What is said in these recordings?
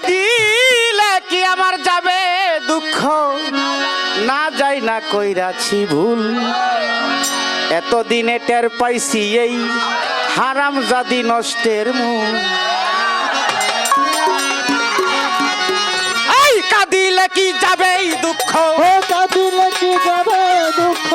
কাঁদিলে কি আমার যাবে দুঃখ? না যাই না কইরাছি ভুল। এতদিনে টের পাইছি এই হারাম জাদি নষ্টের এই কাঁদিলে কি যাবে দুঃখ? কাঁদিলে কি যাবে দুঃখ?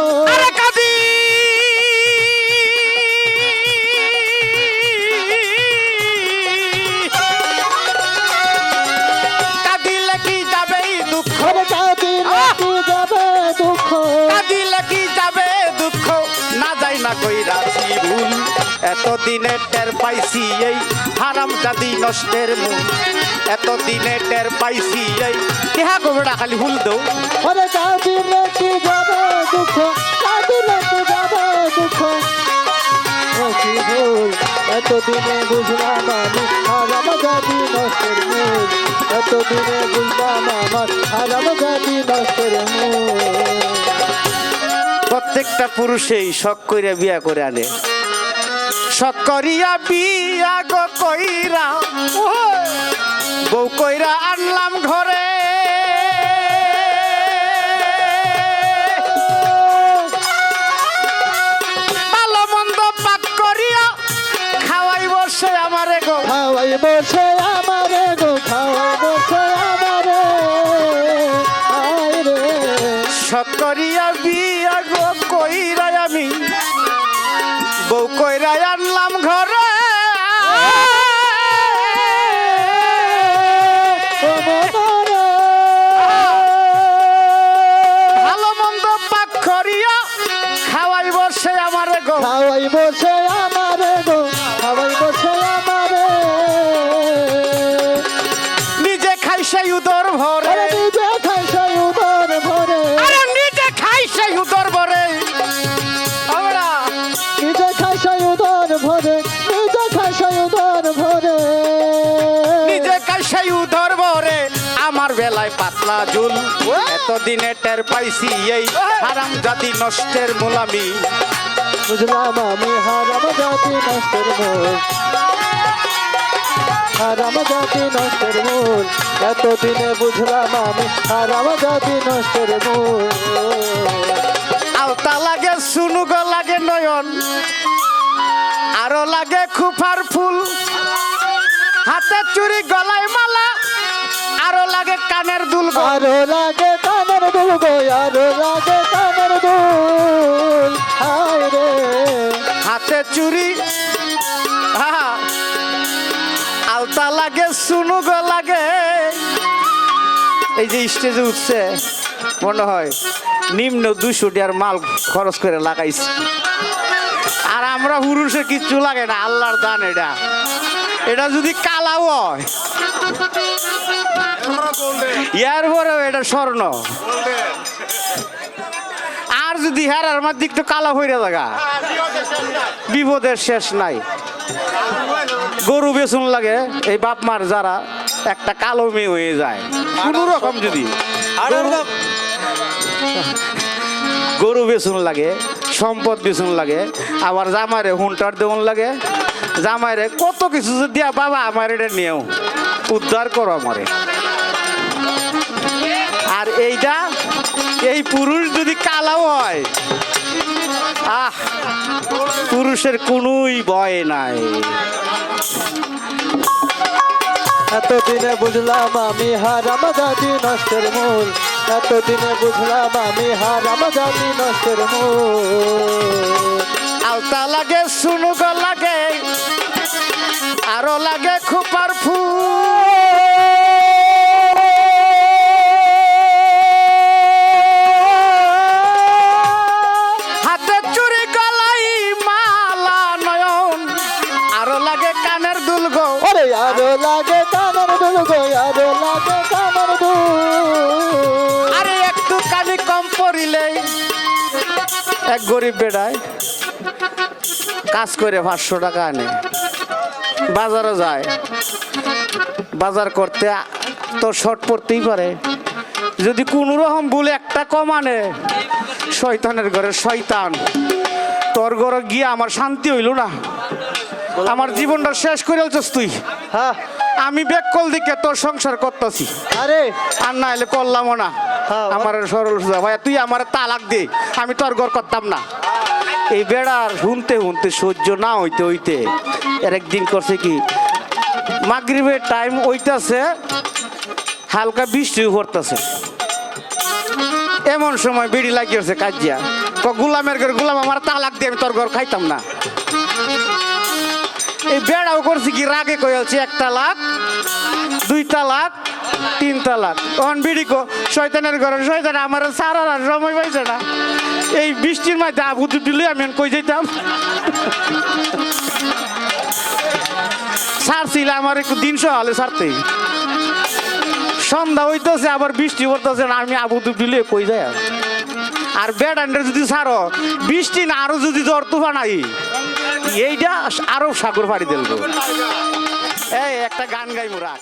এতদিনে টের পাইছি এই হারাম জাদি নষ্টের মুখ। এতদিনে টের পাইছি এই কেহা গোবরা খালি ভুল দৌ। আরে কাঁদিলে কি যাবে দুঃখ কাঁদিলে কি যাবে দুঃখ। এতদিনে বুঝলাম আমি হারাম জাতি নষ্টের মূল এতদিনে বুঝলাম আমার হারাম জাতি নষ্টের মূল প্রত্যেকটা পুরুষেই শখ কইরা বিয়া করে আনে। শখ করিয়া বিয়া গো কইরা। বউ কইরা আনলাম ঘরে। ভালো মন্দ পাক করিয়া খাওয়াই বসে আমারে গো। খাওয়াই বসে আমারে গো খাওয়াই বসে আমারে। আয় রে। শখ করিয়া বিয়া গো। খাওয়াই বসে আমারে গো খাওয়াই বসে আমারে। নিজে খাই সেই উদর ভরে। নিজে খাই সেই উদর ভরে। আরে নিজে খাই সেই উদর ভরে। আমরা নিজে খাই সেই উদর ভরে নিজে খাই সেই উদর ভরে। নিজে খাই সেই উদর ভরে। পাতলা ঝুল এতদিনে টের পাইছি এই হারাম জাতি নষ্টের মুলামি। বুঝলাম আমি হারাম জাতি নষ্টের মূল। হারাম জাতি নষ্টের মূল। এতদিনে বুঝলাম আমি হারাম জাতি নষ্টের মূল। আলতা লাগে সুনুগ লাগে নয়ন। আরও লাগে খুফার ফুল। হাতে চুরি গলায় কানের দুল আরও লাগে কানের দুল গো আরও লাগে কানের দুল। হায় রে। হাতে চুরি। আলতা লাগে সুনুগ লাগে। এই যে স্টেজে উঠছে মনে হয় নিম্ন দুশো টাকার মাল খরচ করে লাগাইছে। আর আমরা পুরুষে কিচ্ছু লাগে না আল্লাহর দান এটা। এটা যদি কালাও হয়। ইয়ার পরেও এটা স্বর্ণ। আর যদি হেরার মার দিক তো কালা হইরে লাগা বিপদের শেষ নাই। গরু বেসুন লাগে, এই বাপ মার যারা একটা কালো মেয়ে হয়ে যায়। কোন রকম যদি গরু বেসুন লাগে, সম্পদ বেসুন লাগে, আবার জামারে হুন্টার দেউন লাগে। জামাইরে কত কিছু দিয়া বাবা আমার এটা নিয়েও উদ্ধার করো আমারে। আর এইটা এই পুরুষ যদি কালাও হয় আহ পুরুষের কোনোই ভয় নাই। এতদিনে বুঝলাম আমি হারাম জাতি নষ্টের মূল। এতদিনে বুঝলাম আমি হারাম জাতি নষ্টের মূল। আলতা লাগে শুনু লাগে এক গরিব বেড়ায় কাজ করে পাঁচশো টাকা আনে। বাজারে যায়। বাজার করতে তো শর্ট পড়তেই পারে। যদি কোনো রকম বলে একটা কম আনে শয়তানের ঘরে শয়তান। তোর ঘরে গিয়ে আমার শান্তি হইল না। আমার জীবনটা শেষ করে আলছস তুই। হ্যাঁ। আমি বেকল দিকে তোর সংসার করতেছি। আরে। আর না হলে করলামও না। আমার সরল সোজা। ভাইয়া, তুই আমার তালাক দে। আমি তোর ঘর করতাম না। এই বেড়ার শুনতে শুনতে সহ্য না হইতে হইতে এর একদিন করছে কি? মাগরিবের টাইম ওইটাছে হালকা বৃষ্টি পড়তেছে। এমন সময় বিড়ি লাগিয়েছে কাজিয়া। গুলামের ঘর গুলাম, আমার তালাক দিয়ে আমি তোর ঘর খাইতাম না। এই বেড়াও করছি কি রাগে কয়েছে এক তালাক দুই তালাক তিন তালাক তখন বিড়ি শয়তানের ঘরে, শয়তান আমার সারা রাত সময় পাইছে না। এই বৃষ্টির মধ্যে আবু দিলে আমি কই যেতাম সারছিল আমার একটু দিন সহালে সারতেই সন্ধ্যা হইতেছে, আবার বৃষ্টি পড়তেছে না, আমি আবু দিলে কই যায় আর? বেড আন্ডার যদি সারো বৃষ্টি না, আরও যদি জ্বর, তুফান আই এইটা আরও সাগর পাড়ি দিল এই একটা গান গাই মোরা